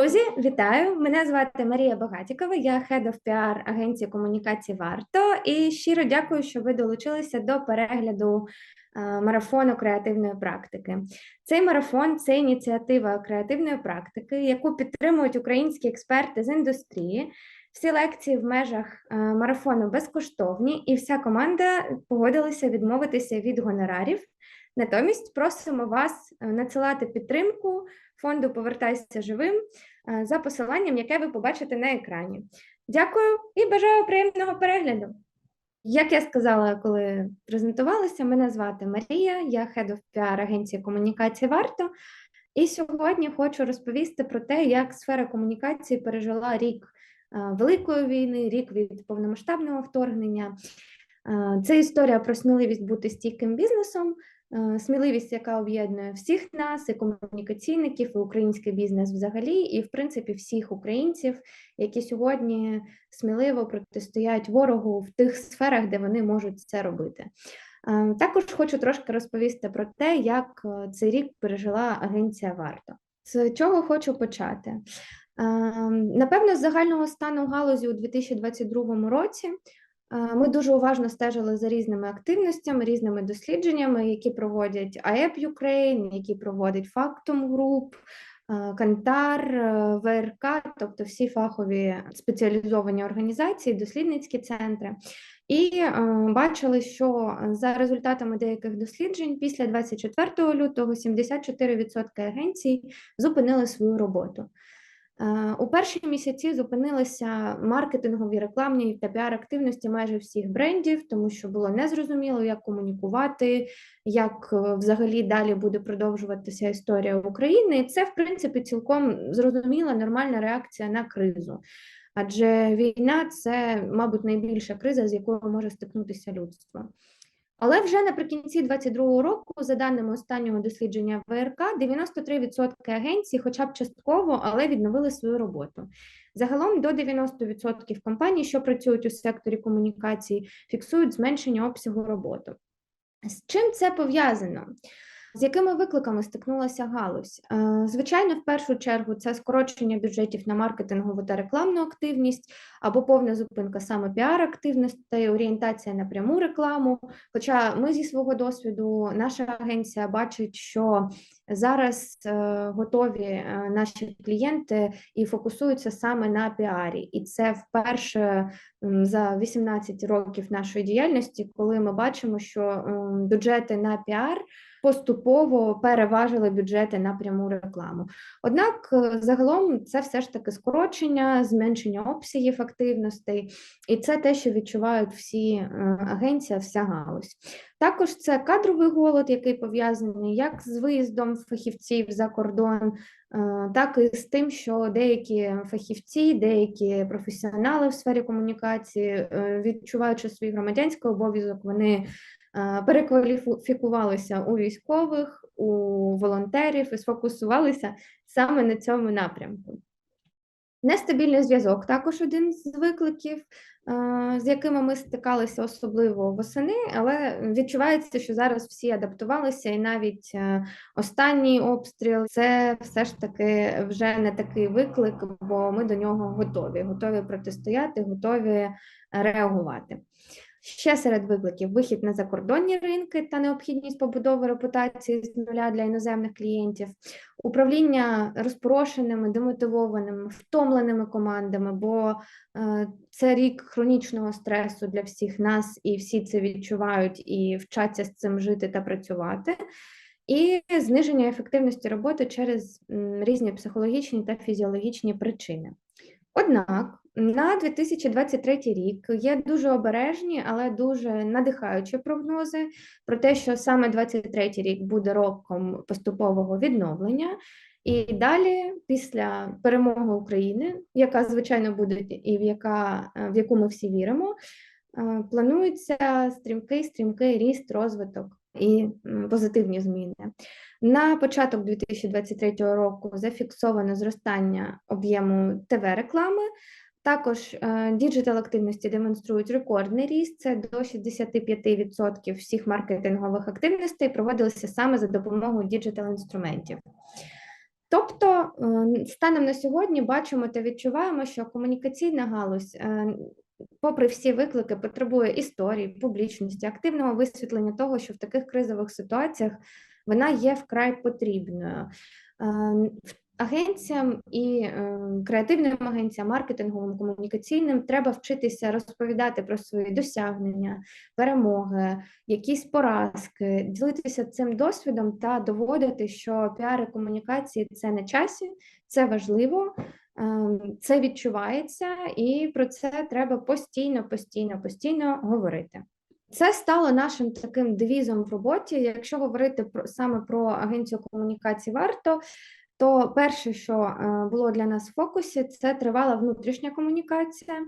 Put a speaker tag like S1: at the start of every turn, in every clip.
S1: Друзі, вітаю! Мене звати Марія Багатікова, я Head of PR агенції комунікації Варто і щиро дякую, що ви долучилися до перегляду е, марафону креативної практики. Цей марафон це ініціатива креативної практики, яку підтримують українські експерти з індустрії. Всі лекції в межах е, марафону безкоштовні, і вся команда погодилася відмовитися від гонорарів. Натомість просимо вас е, надсилати підтримку фонду Повертайся живим е, за посиланням, яке ви побачите на екрані. Дякую і бажаю приємного перегляду. Як я сказала, коли презентувалася, мене звати Марія, я Head of PR агенції комунікації Варто. І сьогодні хочу розповісти про те, як сфера комунікації пережила рік е, Великої війни, рік від повномасштабного вторгнення. Е, це історія про сміливість бути стійким бізнесом, Е, сміливість, яка об'єднує всіх нас, і комунікаційників, і український бізнес взагалі, і в принципі всіх українців, які сьогодні сміливо протистоять ворогу в тих сферах, де вони можуть це робити. Е, також хочу трошки розповісти про те, як цей рік пережила агенція Варто. З чого хочу почати? Напевно, з загального стану галузі у 2022 році ми дуже уважно стежили за різними активностями, різними дослідженнями, які проводять АЕП Ukraine, які проводить Factum Group, Кантар, ВРК, тобто всі фахові спеціалізовані організації, дослідницькі центри. І бачили, що за результатами деяких досліджень після 24 лютого 74% агенцій зупинили свою роботу. Е, у перші місяці зупинилися маркетингові рекламні та піар-активності майже всіх брендів, тому що було незрозуміло, як комунікувати, як е, взагалі далі буде продовжуватися історія України. І це, в принципі, цілком зрозуміла нормальна реакція на кризу. Адже війна це, мабуть, найбільша криза, з якою може стикнутися людство. Але вже наприкінці 2022 року, за даними останнього дослідження ВРК, 93% агенцій, хоча б частково, але відновили свою роботу. Загалом до 90% компаній, що працюють у секторі комунікації, фіксують зменшення обсягу роботи. З чим це пов'язано? З якими викликами стикнулася галузь? Е, звичайно, в першу чергу це скорочення бюджетів на маркетингову та рекламну активність або повна зупинка саме піар-активності, орієнтація на пряму рекламу. Хоча ми зі свого досвіду, наша агенція бачить, що зараз е, готові е, наші клієнти і фокусуються саме на піарі, і це вперше за 18 років нашої діяльності, коли ми бачимо, що бюджети на піар поступово переважили бюджети на пряму рекламу. Однак, е, загалом, це все ж таки скорочення, зменшення обсягів активностей, і це те, що відчувають всі агенції, вся галузь. Також це кадровий голод, який пов'язаний як з виїздом фахівців за кордон, е, так і з тим, що деякі фахівці, деякі професіонали в сфері комунікації, відчуваючи свій громадянський обов'язок, вони перекваліфікувалися у військових, у волонтерів і сфокусувалися саме на цьому напрямку. Нестабільний зв'язок також один з викликів, з якими ми стикалися особливо восени, але відчувається, що зараз всі адаптувалися, і навіть останній обстріл це все ж таки вже не такий виклик, бо ми до нього готові, готові протистояти, готові реагувати. Ще серед викликів вихід на закордонні ринки та необхідність побудови репутації з нуля для іноземних клієнтів, управління розпорошеними, демотивованими, втомленими командами, бо е, це рік хронічного стресу для всіх нас, і всі це відчувають і вчаться з цим жити та працювати. І зниження ефективності роботи через різні психологічні та фізіологічні причини. Однак на 2023 рік є дуже обережні, але дуже надихаючі прогнози про те, що саме 2023 рік буде роком поступового відновлення. І далі, після перемоги України, яка звичайно буде, і в яка в яку ми всі віримо, е, планується стрімкий стрімкий ріст, розвиток і позитивні зміни. На початок 2023 року зафіксовано зростання об'єму ТВ-реклами. Також е, діджитал активності демонструють рекордний ріст. Це до 65% всіх маркетингових активностей проводилися саме за допомогою діджитал інструментів. Тобто, е, станом на сьогодні бачимо та відчуваємо, що комунікаційна галузь, е, попри всі виклики, потребує історії, публічності, активного висвітлення того, що в таких кризових ситуаціях вона є вкрай потрібною. Е, Агенціям і е, креативним агенціям, маркетинговим, комунікаційним треба вчитися розповідати про свої досягнення, перемоги, якісь поразки, ділитися цим досвідом та доводити, що піар і комунікації це на часі, це важливо, е, це відчувається, і про це треба постійно, постійно, постійно говорити. Це стало нашим таким девізом в роботі. Якщо говорити про саме про агенцію комунікації, варто то перше, що е, було для нас в фокусі, це тривала внутрішня комунікація. Е,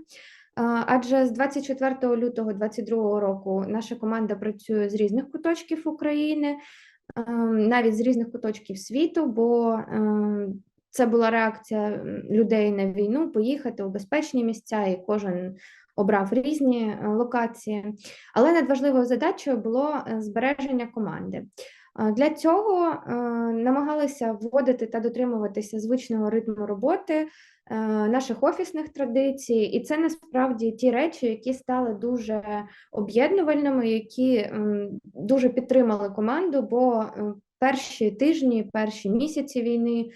S1: адже з 24 лютого 2022 року наша команда працює з різних куточків України, е, навіть з різних куточків світу, бо це була реакція людей на війну поїхати у безпечні місця, і кожен обрав різні локації. Але надважливою задачею було збереження команди. Для цього е, намагалися вводити та дотримуватися звичного ритму роботи е, наших офісних традицій, і це насправді ті речі, які стали дуже об'єднувальними, які дуже підтримали команду. Бо е, перші тижні, перші місяці війни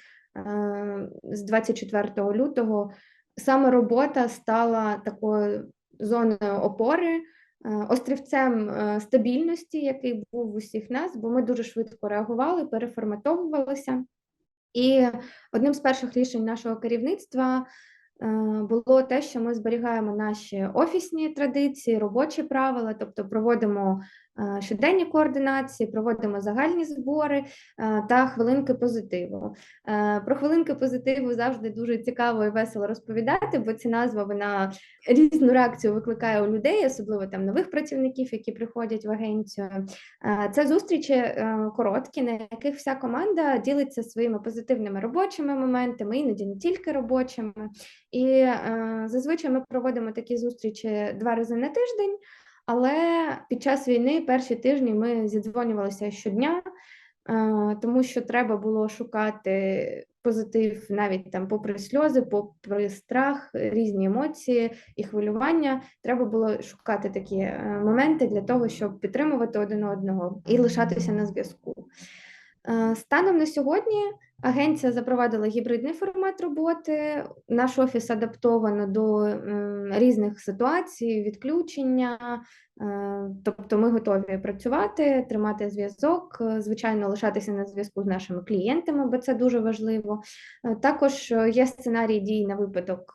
S1: з 24 лютого саме робота стала такою зоною опори. Е, острівцем е, стабільності, який був в усіх нас, бо ми дуже швидко реагували, переформатовувалися. І одним з перших рішень нашого керівництва е, було те, що ми зберігаємо наші офісні традиції, робочі правила, тобто проводимо щоденні координації, проводимо загальні збори е, та хвилинки позитиву. Е, про хвилинки позитиву завжди дуже цікаво і весело розповідати, бо ця назва вона різну реакцію викликає у людей, особливо там нових працівників, які приходять в агенцію. Це зустрічі короткі, на яких вся команда ділиться своїми позитивними робочими моментами, іноді не тільки робочими. І зазвичай ми проводимо такі зустрічі два рази на тиждень. Але під час війни перші тижні ми зідзвонювалися щодня, тому що треба було шукати позитив навіть там, попри сльози, попри страх, різні емоції і хвилювання. Треба було шукати такі е, моменти для того, щоб підтримувати один одного і лишатися на зв'язку. Е, станом на сьогодні агенція запровадила гібридний формат роботи. Наш офіс адаптовано до різних ситуацій, відключення, Е, тобто ми готові працювати, тримати зв'язок, е, звичайно, лишатися на зв'язку з нашими клієнтами, бо це дуже важливо. Е, також є сценарій дій на випадок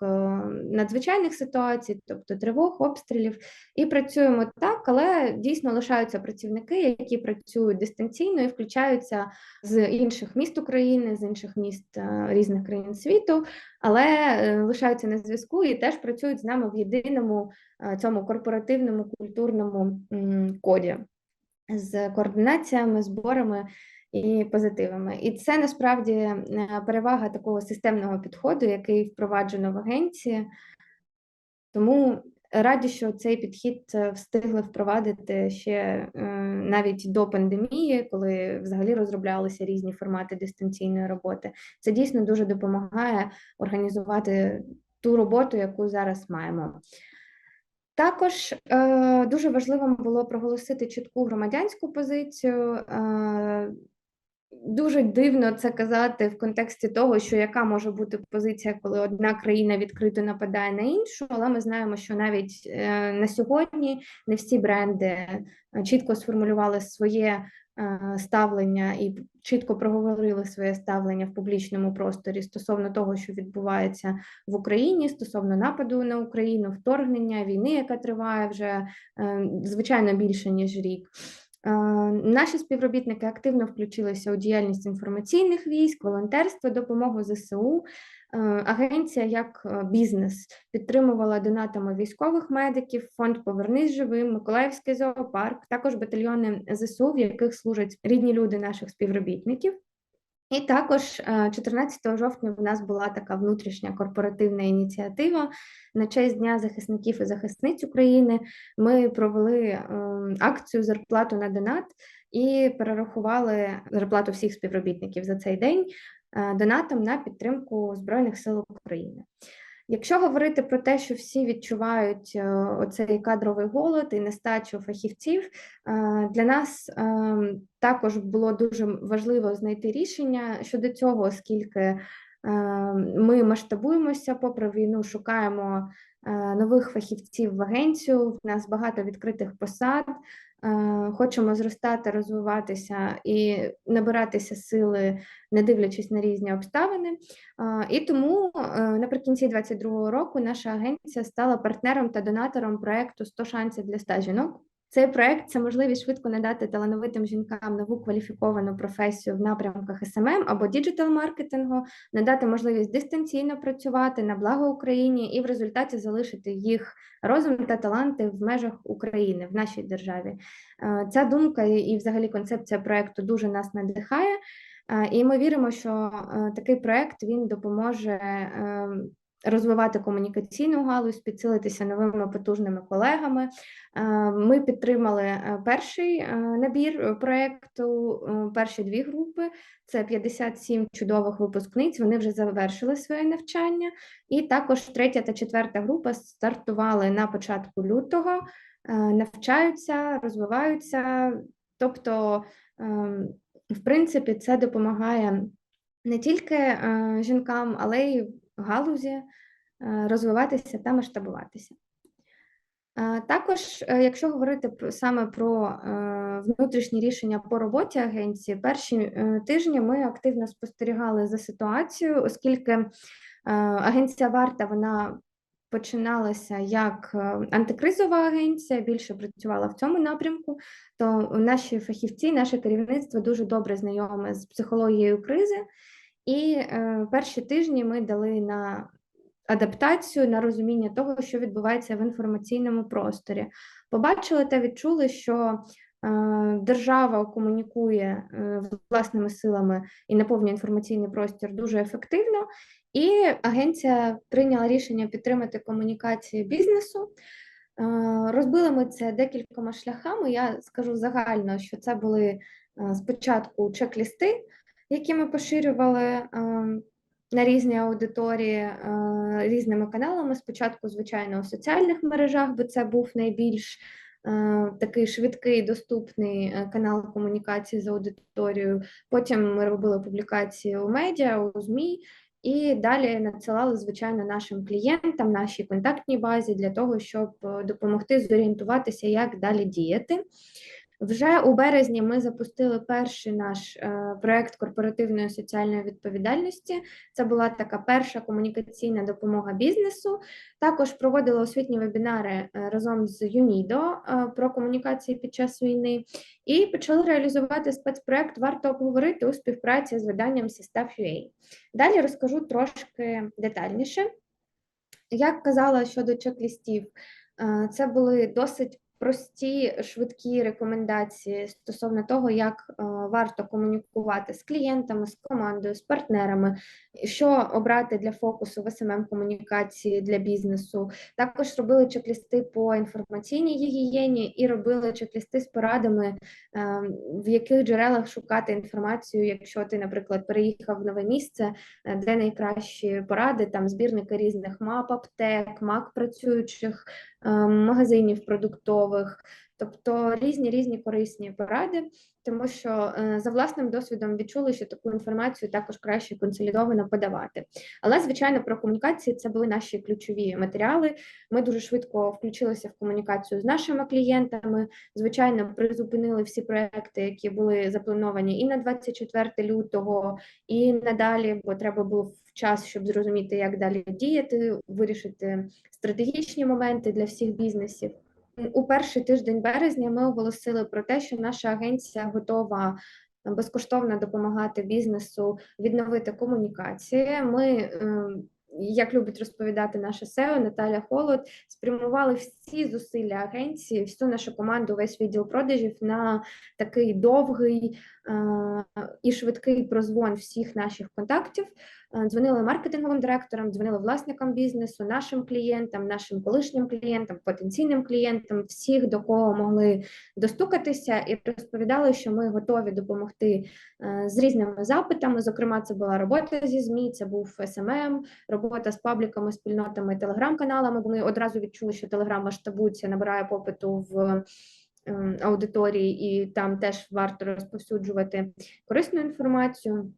S1: надзвичайних ситуацій, тобто тривог, обстрілів, і працюємо так, але дійсно лишаються працівники, які працюють дистанційно і включаються з інших міст України, з інших міст різних країн світу, але лишаються на зв'язку і теж працюють з нами в єдиному цьому корпоративному культурному коді з координаціями, зборами і позитивами. І це насправді е, перевага такого системного підходу, який впроваджено в агенції. Тому раді, що цей підхід е, встигли впровадити ще е, навіть до пандемії, коли взагалі розроблялися різні формати дистанційної роботи. Це дійсно дуже допомагає організувати ту роботу, яку зараз маємо. Також е, дуже важливим було проголосити чітку громадянську позицію. Е, Дуже дивно це казати в контексті того, що яка може бути позиція, коли одна країна відкрито нападає на іншу, але ми знаємо, що навіть е, на сьогодні не всі бренди е, чітко сформулювали своє Е, ставлення і чітко проговорили своє ставлення в публічному просторі стосовно того, що відбувається в Україні, стосовно нападу на Україну, вторгнення, війни, яка триває вже звичайно більше ніж рік. Наші співробітники активно включилися у діяльність інформаційних військ, волонтерство, допомогу ЗСУ. Е, агенція як е, бізнес підтримувала донатами військових медиків, фонд Повернись живим, Миколаївський зоопарк, також батальйони ЗСУ, в яких служать рідні люди наших співробітників. І також 14 жовтня в нас була така внутрішня корпоративна ініціатива на честь Дня захисників і захисниць України. Ми провели ем, акцію зарплату на донат і перерахували зарплату всіх співробітників за цей день. е, донатом на підтримку Збройних сил України. Якщо говорити про те, що всі відчувають е, оцей кадровий голод і нестачу фахівців, е, для нас ем, також було дуже важливо знайти рішення щодо цього, оскільки ми масштабуємося попри війну, шукаємо нових фахівців в агенцію. В нас багато відкритих посад. Е, хочемо зростати, розвиватися і набиратися сили, не дивлячись на різні обставини. Е, і тому е, наприкінці 2022 року наша агенція стала партнером та донатором проекту «100 шансів для 100 жінок. Цей проект це можливість швидко надати талановитим жінкам нову кваліфіковану професію в напрямках СММ або діджитал-маркетингу, надати можливість дистанційно працювати на благо Україні і в результаті залишити їх розум та таланти в межах України в нашій державі. Е, ця думка і, взагалі, концепція проекту дуже нас надихає. Е, і ми віримо, що е, такий проект він допоможе ем, розвивати комунікаційну галузь, підсилитися новими потужними колегами. Е, ми підтримали е, перший е, набір проєкту, перші дві групи. Це 57 чудових випускниць. Вони вже завершили своє навчання, і також третя та четверта група стартували на початку лютого, навчаються, розвиваються. Тобто, в принципі, це допомагає не тільки жінкам, але й галузі е, розвиватися та масштабуватися. Е, також, е, якщо говорити саме про внутрішні рішення по роботі агенції, перші тижні ми активно спостерігали за ситуацією, оскільки агенція варта вона починалася як антикризова агенція, більше працювала в цьому напрямку, то наші фахівці, наше керівництво дуже добре знайоме з психологією кризи. І е, перші тижні ми дали на адаптацію, на розуміння того, що відбувається в інформаційному просторі. Побачили та відчули, що е, держава комунікує е, власними силами і наповнює інформаційний простір дуже ефективно, і агенція прийняла рішення підтримати комунікації бізнесу. Е, розбили ми це декількома шляхами. Я скажу загально, що це були спочатку чек-лісти які ми поширювали е, на різні аудиторії е, різними каналами. Спочатку, звичайно, у соціальних мережах, бо це був найбільш е, такий швидкий доступний канал комунікації з аудиторією. Потім ми робили публікації у медіа, у ЗМІ. І далі надсилали, звичайно, нашим клієнтам, нашій контактній базі для того, щоб допомогти зорієнтуватися, як далі діяти. Вже у березні ми запустили перший наш е, проект корпоративної соціальної відповідальності. Це була така перша комунікаційна допомога бізнесу. Також проводили освітні вебінари е, разом з ЮНІДО е, про комунікації під час війни і почали реалізувати спецпроект Варто обговорити у співпраці з виданням Sistaf.ua. Далі розкажу трошки детальніше. Як казала щодо чек-лістів, це були досить прості швидкі рекомендації стосовно того, як е, варто комунікувати з клієнтами, з командою, з партнерами, що обрати для фокусу в СММ комунікації для бізнесу. Також робили чек-лісти по інформаційній гігієні і робили чек-лісти з порадами, е, в яких джерелах шукати інформацію, якщо ти, наприклад, переїхав в нове місце, е, де найкращі поради, там збірники різних мап, аптек, мак працюючих. Ем, магазинів продуктових, тобто різні різні корисні поради, тому що е, за власним досвідом відчули, що таку інформацію також краще консолідовано подавати. Але, звичайно, про комунікації це були наші ключові матеріали. Ми дуже швидко включилися в комунікацію з нашими клієнтами. Звичайно, призупинили всі проекти, які були заплановані і на 24 лютого, і надалі, бо треба було час, щоб зрозуміти, як далі діяти, вирішити стратегічні моменти для всіх бізнесів. У перший тиждень березня ми оголосили про те, що наша агенція готова безкоштовно допомагати бізнесу відновити комунікації. Ми ем, як любить розповідати наша SEO Наталя Холод, спрямували всі зусилля агенції, всю нашу команду, весь відділ продажів на такий довгий е і швидкий прозвон всіх наших контактів. Е, Дзвонили маркетинговим директорам, дзвонили власникам бізнесу, нашим клієнтам, нашим колишнім клієнтам, потенційним клієнтам, всіх, до кого могли достукатися, і розповідали, що ми готові допомогти е, з різними запитами. Зокрема, це була робота зі ЗМІ, це був СММ, робота з пабліками, спільнотами, телеграм-каналами. Ми одразу відчули, що телеграм масштабується, набирає попиту в ем, аудиторії, і там теж варто розповсюджувати корисну інформацію.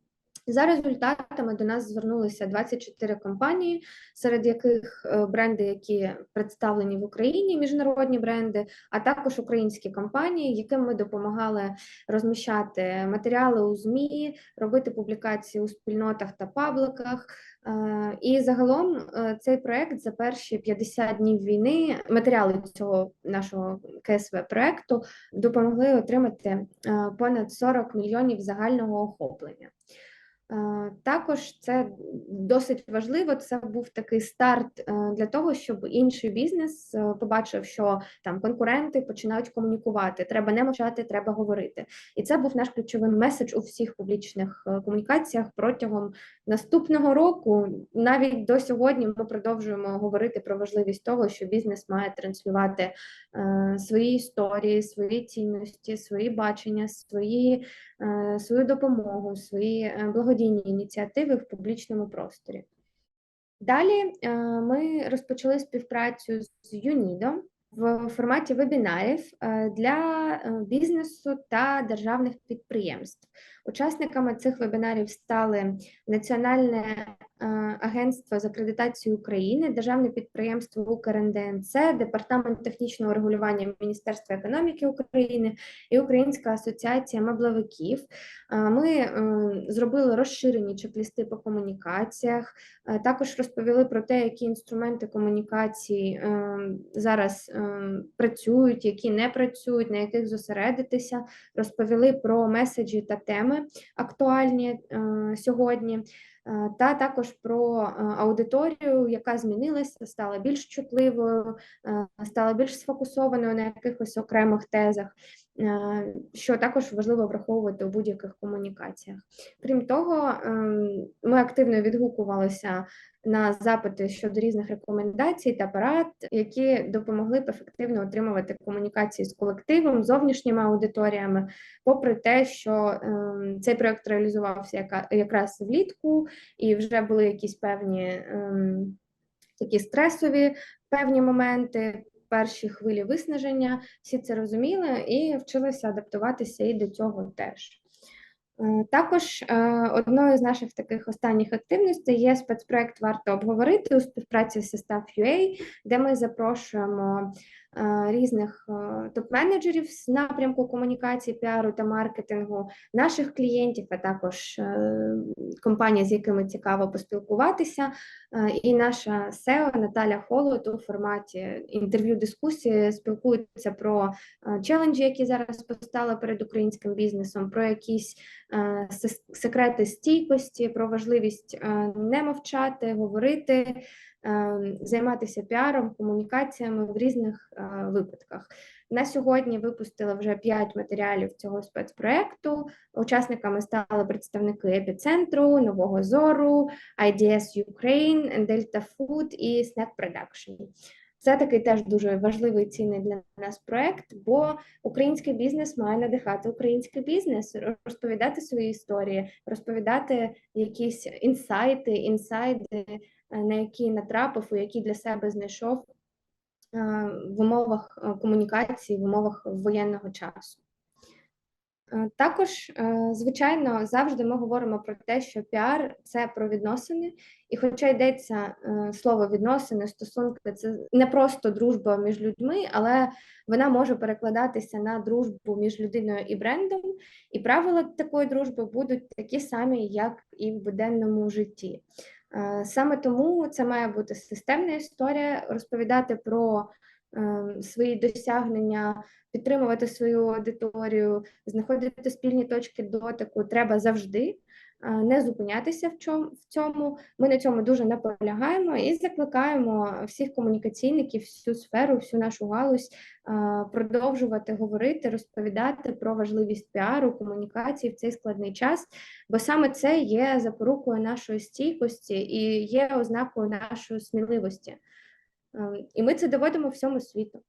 S1: За результатами до нас звернулися 24 компанії, серед яких е, бренди, які представлені в Україні, міжнародні бренди, а також українські компанії, яким ми допомагали розміщати матеріали у ЗМІ, робити публікації у спільнотах та пабликах. Е, І загалом е, цей проект за перші 50 днів війни, матеріали цього нашого КСВ проекту допомогли отримати е, понад 40 мільйонів загального охоплення. Е, Також це досить важливо. Це був такий старт е, для того, щоб інший бізнес е, побачив, що там конкуренти починають комунікувати. Треба не мовчати, треба говорити. І це був наш ключовий меседж у всіх публічних комунікаціях протягом наступного року. Навіть до сьогодні ми продовжуємо говорити про важливість того, що бізнес має транслювати свої історії, свої цінності, свої бачення, свої, свою допомогу, свої е, благодійні ініціативи в публічному просторі. Далі е, ми розпочали співпрацю з ЮНІДО в форматі вебінарів е, для е, бізнесу та державних підприємств. Учасниками цих вебінарів стали Національне е, агентство з акредитації України, Державне підприємство УКРНДНЦ, Департамент технічного регулювання Міністерства економіки України і Українська асоціація меблевиків. Е, Ми е, зробили розширені чек-лісти по комунікаціях, також розповіли про те, які інструменти комунікації зараз працюють, які не працюють, на яких зосередитися. Розповіли про меседжі та теми актуальні сьогодні. Е, Та також про е, аудиторію, яка змінилася, стала більш чутливою, е, стала більш сфокусованою на якихось окремих тезах, що також важливо враховувати у будь-яких комунікаціях. Крім того, ем, ми активно відгукувалися на запити щодо різних рекомендацій та порад, які допомогли б ефективно отримувати комунікації з колективом, зовнішніми аудиторіями, попри те, що ем, цей проект реалізувався якраз влітку, і вже були якісь певні ем, такі стресові певні моменти. Перші хвилі виснаження, всі це розуміли і вчилися адаптуватися і до цього теж. Е, Також е, одною з наших таких останніх активностей є спецпроект Варто обговорити у співпраці з Staff.ua, де ми запрошуємо різних е, топ-менеджерів з напрямку комунікації, піару та маркетингу, наших клієнтів, а також е, компаній, з якими цікаво поспілкуватися. Е, І наша SEO Наталя Холод у форматі інтерв'ю-дискусії спілкується про е, челенджі, які зараз постали перед українським бізнесом, про якісь е, секрети стійкості, про важливість е, не мовчати, говорити, е, займатися піаром, комунікаціями в різних е, випадках. На сьогодні випустили вже 5 матеріалів цього спецпроекту. Учасниками стали представники епіцентру, Нового Зору, IDS Ukraine, Delta Food і Snack Production. Це такий теж дуже важливий цінний для нас проект, бо український бізнес має надихати український бізнес, розповідати свої історії, розповідати якісь інсайти, інсайди, е, на які натрапив, і які для себе знайшов е, в умовах е, комунікації, в умовах воєнного часу. Е, Також, е, звичайно, завжди ми говоримо про те, що піар це про відносини, і хоча йдеться е, слово відносини, стосунки, це не просто дружба між людьми, але вона може перекладатися на дружбу між людиною і брендом, і правила такої дружби будуть такі самі, як і в буденному житті. Е, Саме тому це має бути системна історія, розповідати про е, свої досягнення, підтримувати свою аудиторію, знаходити спільні точки дотику треба завжди. Е, не зупинятися в цьому. Ми на цьому дуже наполягаємо і закликаємо всіх комунікаційників, всю сферу, всю нашу галузь е, продовжувати говорити, розповідати про важливість піару, комунікації в цей складний час, бо саме це є запорукою нашої стійкості і є ознакою нашої сміливості. Ем, І ми це доводимо всьому світу.